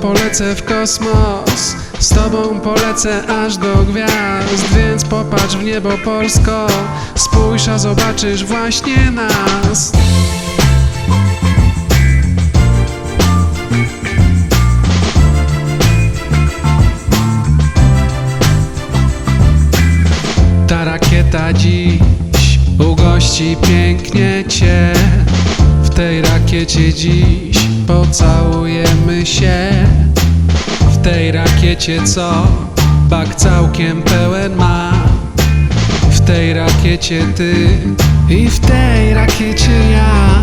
polecę w kosmos Z tobą polecę aż do gwiazd Więc popatrz w niebo Polsko Spójrz, a zobaczysz właśnie nas. Ta rakieta dziś ugości pięknie cię rakiecie dziś pocałujemy się. W tej rakiecie co bak całkiem pełen ma. W tej rakiecie ty i w tej rakiecie ja.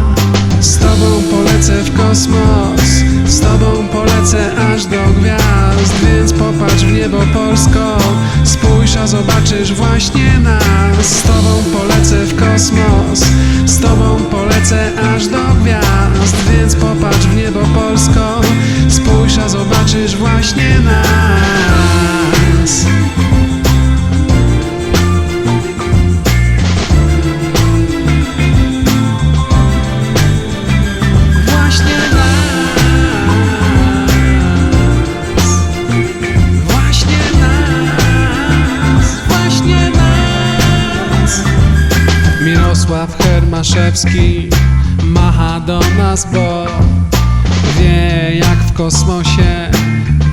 Z tobą polecę w kosmos Z tobą polecę aż do gwiazd. Więc popatrz w niebo Polsko Spójrz, a zobaczysz właśnie nas. Z tobą polecę w kosmos Z tobą polecę aż do gwiazd Więc popatrz w niebo Polsko. Spójrz, a zobaczysz właśnie nas. Mirosław Hermaszewski Macha do nas, bo Wie jak w kosmosie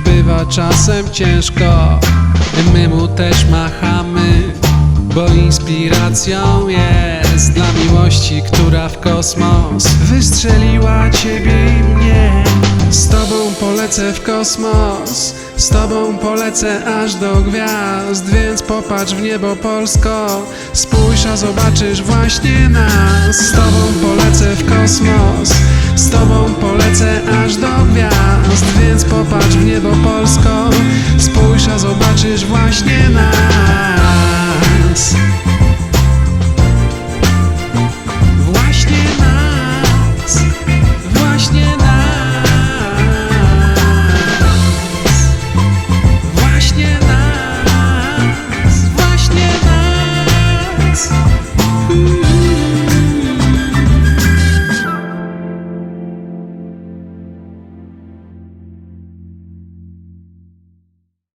Bywa czasem ciężko My mu też machamy bo inspiracją jest dla miłości, która w kosmos wystrzeliła ciebie i mnie. Z tobą polecę w kosmos, z tobą polecę aż do gwiazd, więc popatrz w niebo Polsko, spójrz, zobaczysz właśnie nas. Z tobą polecę w kosmos, z tobą polecę aż do gwiazd, więc popatrz w niebo.